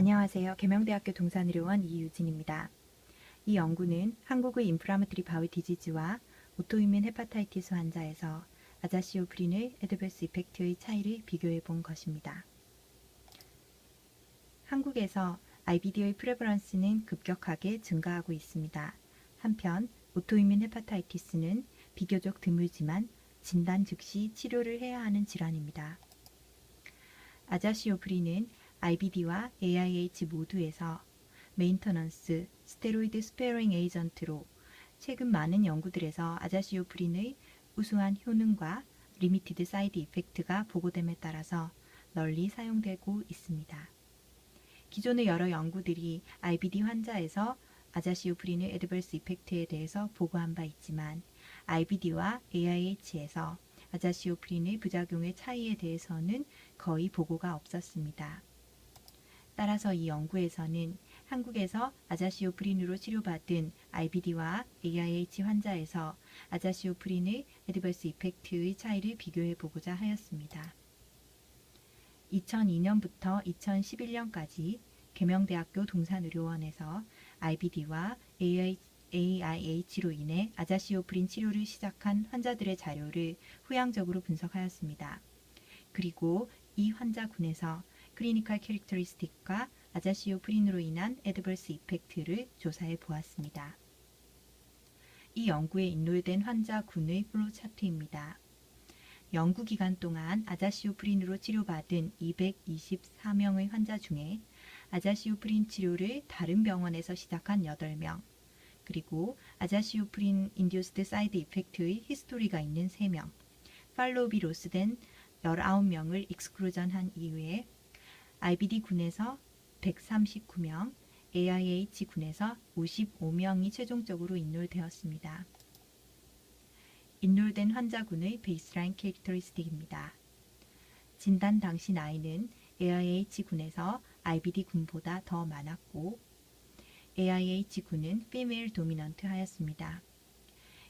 안녕하세요. 계명대학교 동산의료원 이유진입니다. 이 연구는 한국의 인플라마트리 바울 디지즈와 오토이뮨 헤파타이티스 환자에서 아자시오프린의 에드버스 이펙트의 차이를 비교해 본 것입니다. 한국에서 IBD의 프레버런스는 급격하게 증가하고 있습니다. 한편 오토이뮨 헤파타이티스는 비교적 드물지만 진단 즉시 치료를 해야 하는 질환입니다. 아자시오프린은 IBD와 AIH 모두에서 메인터넌스 스테로이드 스페어링 에이전트로 최근 많은 연구들에서 아자시오프린의 우수한 효능과 리미티드 사이드 이펙트가 보고됨에 따라서 널리 사용되고 있습니다. 기존의 여러 연구들이 IBD 환자에서 아자시오프린의 에드버스 이펙트에 대해서 보고한 바 있지만 IBD와 AIH에서 아자시오프린의 부작용의 차이에 대해서는 거의 보고가 없었습니다. 따라서 이 연구에서는 한국에서 아자시오프린으로 치료받은 IBD와 AIH 환자에서 아자시오프린의 에드버스 이펙트의 차이를 비교해 보고자 하였습니다. 2002년부터 2011년까지 계명대학교 동산의료원에서 IBD와 AIH로 인해 아자시오프린 치료를 시작한 환자들의 자료를 후양적으로 분석하였습니다. 그리고 이 환자군에서 클리니컬 캐릭터리스틱과 아자시오프린으로 인한 에드버스 이펙트를 조사해 보았습니다. 이 연구에 인롤된 환자군의 플로 차트입니다. 연구 기간 동안 아자시오프린으로 치료받은 224명의 환자 중에 아자시오프린 치료를 다른 병원에서 시작한 8명, 그리고 아자시오프린 인듀스드 사이드 이펙트의 히스토리가 있는 3명, 팔로우비 로스된 19명을 익스크루전한 이후에 IBD 군에서 139명, AIH 군에서 55명이 최종적으로 인롤되었습니다. 인롤된 환자군의 베이스라인 캐릭터리스틱입니다. 진단 당시 나이는 AIH 군에서 IBD 군보다 더 많았고 AIH 군은 피메일 도미넌트 하였습니다.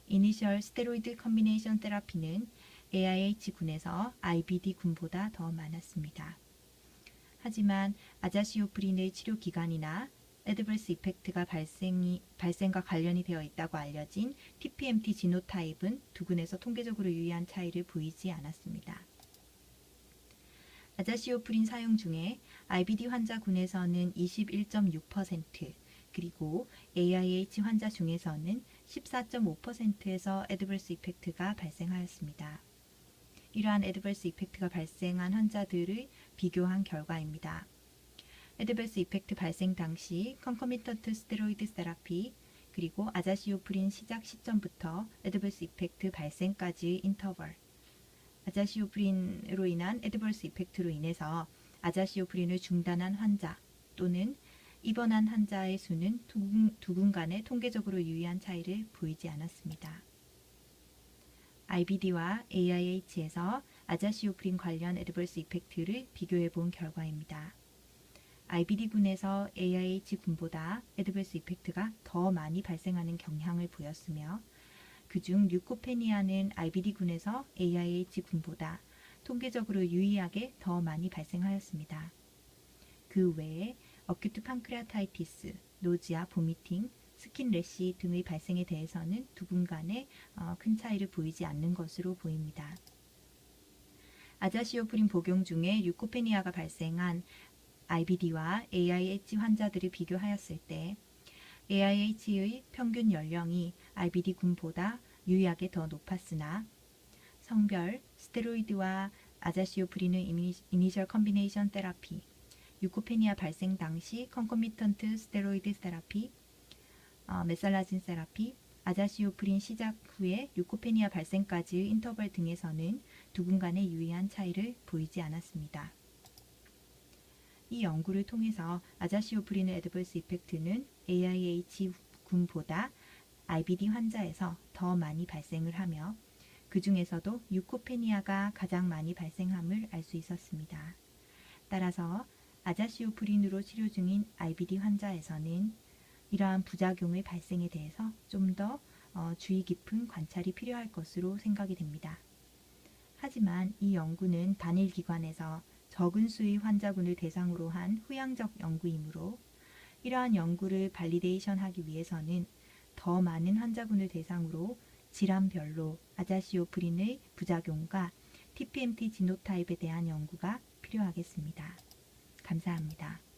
이니셜 스테로이드 컨비네이션 테라피는 AIH 군에서 IBD 군보다 더 많았습니다. 하지만 아자시오프린의 치료 기간이나 에드버스 이펙트가 발생이, 발생과 관련이 되어 있다고 알려진 TPMT 지노타입은 두 군에서 통계적으로 유의한 차이를 보이지 않았습니다. 아자시오프린 사용 중에 IBD 환자군에서는 21.6% 그리고 AIH 환자 중에서는 14.5%에서 에드버스 이펙트가 발생하였습니다. 이러한 에드버스 이펙트가 발생한 환자들을 비교한 결과입니다. 에드버스 이펙트 발생 당시 컨커미턴트 스테로이드 세라피 그리고 아자시오프린 시작 시점부터 에드버스 이펙트 발생까지의 인터벌 아자시오프린으로 인한 에드버스 이펙트로 인해서 아자시오프린을 중단한 환자 또는 입원한 환자의 수는 두, 두 군간의 통계적으로 유의한 차이를 보이지 않았습니다. IBD와 AIH에서 아자시오프린 관련 에드버스 이펙트를 비교해 본 결과입니다. IBD군에서 AIH군보다 에드버스 이펙트가 더 많이 발생하는 경향을 보였으며 그중 류코페니아는 IBD군에서 AIH군보다 통계적으로 유의하게 더 많이 발생하였습니다. 그 외에 어큐트 판크레아타이티스, 노지아, 보미팅, 스킨 래시 등의 발생에 대해서는 두분 간에 어, 큰 차이를 보이지 않는 것으로 보입니다. 아자시오프린 복용 중에 유코페니아가 발생한 IBD와 AIH 환자들을 비교하였을 때 AIH의 평균 연령이 IBD 군보다 유의하게 더 높았으나 성별, 스테로이드와 아자시오프린의 이니셜 컨비네이션 테라피, 유코페니아 발생 당시 컨코미턴트 스테로이드 테라피, 어, 메살라진 세라피, 아자시오프린 시작 후에 유코페니아 발생까지의 인터벌 등에서는 두 군간의 유의한 차이를 보이지 않았습니다. 이 연구를 통해서 아자시오프린의 에드버스 이펙트는 AIH 군보다 IBD 환자에서 더 많이 발생을 하며 그 중에서도 유코페니아가 가장 많이 발생함을 알 수 있었습니다. 따라서 아자시오프린으로 치료 중인 IBD 환자에서는 이러한 부작용의 발생에 대해서 좀더 어, 주의 깊은 관찰이 필요할 것으로 생각이 됩니다. 하지만 이 연구는 단일 기관에서 적은 수의 환자군을 대상으로 한 후양적 연구이므로 이러한 연구를 발리데이션 하기 위해서는 더 많은 환자군을 대상으로 질환별로 아자시오프린의 부작용과 TPMT 지노타입에 대한 연구가 필요하겠습니다. 감사합니다.